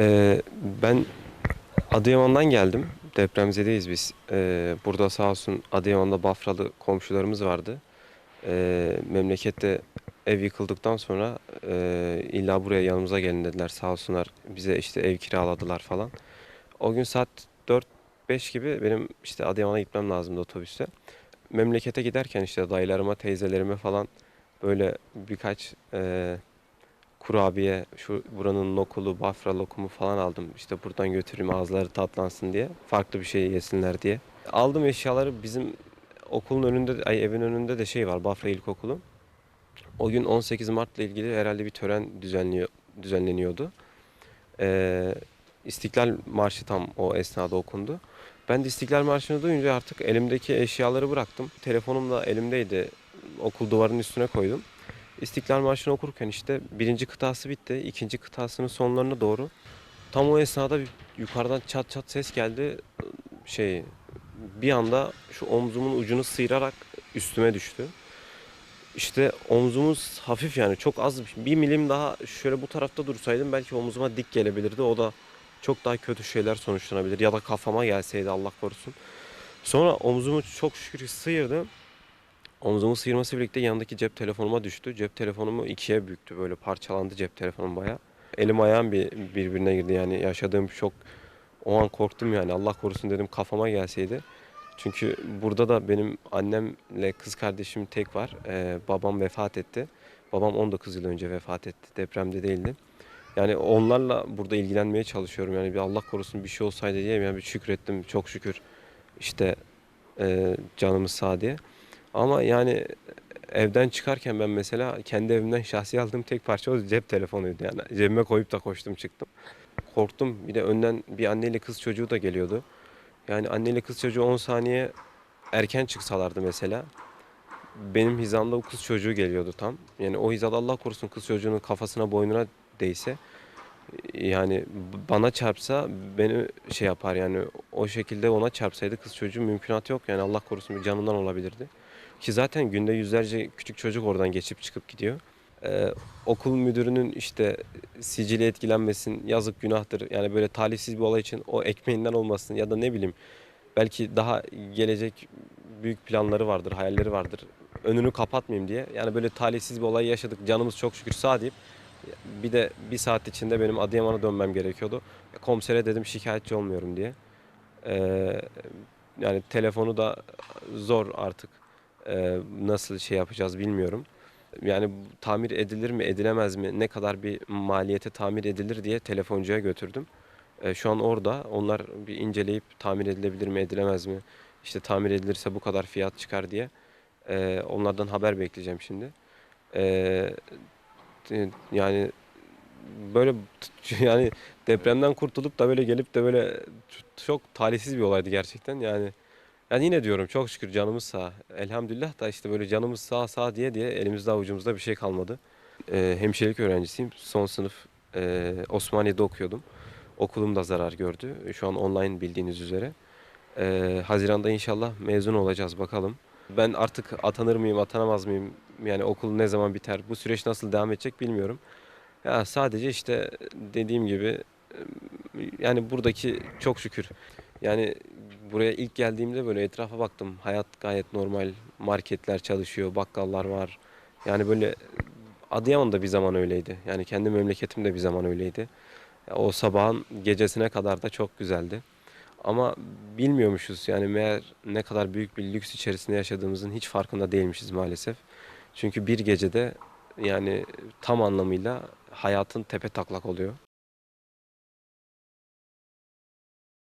Ee, ben Adıyaman'dan geldim. Depremzedeyiz biz. Ee, burada sağ olsun Adıyaman'da Bafralı komşularımız vardı. Ee, memlekette ev yıkıldıktan sonra e, illa buraya yanımıza gelin dediler sağ olsunlar. Bize işte ev kiraladılar falan. O gün saat 4-5 gibi benim işte Adıyaman'a gitmem lazımdı otobüste. Memlekete giderken işte dayılarıma, teyzelerime falan böyle birkaç e, kurabiye, şu buranın nokulu, bafra lokumu falan aldım. İşte buradan götüreyim ağızları tatlansın diye. Farklı bir şey yesinler diye. Aldım eşyaları bizim okulun önünde, ay evin önünde de şey var Bafra İlkokulu. O gün 18 Mart'la ilgili herhalde bir tören düzenliyor, düzenleniyordu. Ee, İstiklal Marşı tam o esnada okundu. Ben de İstiklal Marşı'nı duyunca artık elimdeki eşyaları bıraktım. Telefonum da elimdeydi. Okul duvarının üstüne koydum. İstiklal Marşı'nı okurken işte birinci kıtası bitti. ikinci kıtasının sonlarına doğru. Tam o esnada bir yukarıdan çat çat ses geldi. Şey bir anda şu omzumun ucunu sıyırarak üstüme düştü. İşte omzumuz hafif yani çok az bir milim daha şöyle bu tarafta dursaydım belki omzuma dik gelebilirdi. O da çok daha kötü şeyler sonuçlanabilir ya da kafama gelseydi Allah korusun. Sonra omzumu çok şükür sıyırdı. Omzumu sıyırması birlikte yanındaki cep telefonuma düştü. Cep telefonumu ikiye büktü böyle parçalandı cep telefonum baya. Elim ayağım bir birbirine girdi yani yaşadığım şok. O an korktum yani Allah korusun dedim kafama gelseydi. Çünkü burada da benim annemle kız kardeşim tek var. Ee, babam vefat etti. Babam 19 yıl önce vefat etti. Depremde değildi. Yani onlarla burada ilgilenmeye çalışıyorum. Yani bir Allah korusun bir şey olsaydı diye yani bir şükrettim. Çok şükür işte e, canımız sağ diye. Ama yani evden çıkarken ben mesela kendi evimden şahsi aldığım tek parça o cep telefonuydu. Yani cebime koyup da koştum çıktım. Korktum. Bir de önden bir anneyle kız çocuğu da geliyordu. Yani anneyle kız çocuğu 10 saniye erken çıksalardı mesela. Benim hizamda o kız çocuğu geliyordu tam. Yani o hizada Allah korusun kız çocuğunun kafasına boynuna değse yani bana çarpsa beni şey yapar yani o şekilde ona çarpsaydı kız çocuğu mümkünatı yok yani Allah korusun bir canından olabilirdi. Ki zaten günde yüzlerce küçük çocuk oradan geçip çıkıp gidiyor. Ee, okul müdürünün işte sicili etkilenmesin yazık günahtır. Yani böyle talihsiz bir olay için o ekmeğinden olmasın ya da ne bileyim belki daha gelecek büyük planları vardır, hayalleri vardır. Önünü kapatmayayım diye. Yani böyle talihsiz bir olay yaşadık. Canımız çok şükür sağ deyip bir de bir saat içinde benim Adıyaman'a dönmem gerekiyordu. Komisere dedim şikayetçi olmuyorum diye. Ee, yani telefonu da zor artık. Ee, nasıl şey yapacağız bilmiyorum. Yani tamir edilir mi edilemez mi ne kadar bir maliyete tamir edilir diye telefoncuya götürdüm. Ee, şu an orada onlar bir inceleyip tamir edilebilir mi edilemez mi işte tamir edilirse bu kadar fiyat çıkar diye ee, onlardan haber bekleyeceğim şimdi. Ee, e, yani böyle yani depremden kurtulup da böyle gelip de böyle çok talihsiz bir olaydı gerçekten yani. Yani yine diyorum çok şükür canımız sağ. Elhamdülillah da işte böyle canımız sağ sağ diye diye elimizde avucumuzda bir şey kalmadı. Ee, hemşirelik öğrencisiyim. Son sınıf e, Osmaniye'de okuyordum. Okulum da zarar gördü. Şu an online bildiğiniz üzere. Ee, Haziran'da inşallah mezun olacağız bakalım. Ben artık atanır mıyım, atanamaz mıyım? Yani okul ne zaman biter? Bu süreç nasıl devam edecek bilmiyorum. Ya sadece işte dediğim gibi yani buradaki çok şükür. Yani buraya ilk geldiğimde böyle etrafa baktım. Hayat gayet normal. Marketler çalışıyor, bakkallar var. Yani böyle Adıyaman da bir zaman öyleydi. Yani kendi memleketim de bir zaman öyleydi. O sabahın gecesine kadar da çok güzeldi. Ama bilmiyormuşuz yani meğer ne kadar büyük bir lüks içerisinde yaşadığımızın hiç farkında değilmişiz maalesef. Çünkü bir gecede yani tam anlamıyla hayatın tepe taklak oluyor.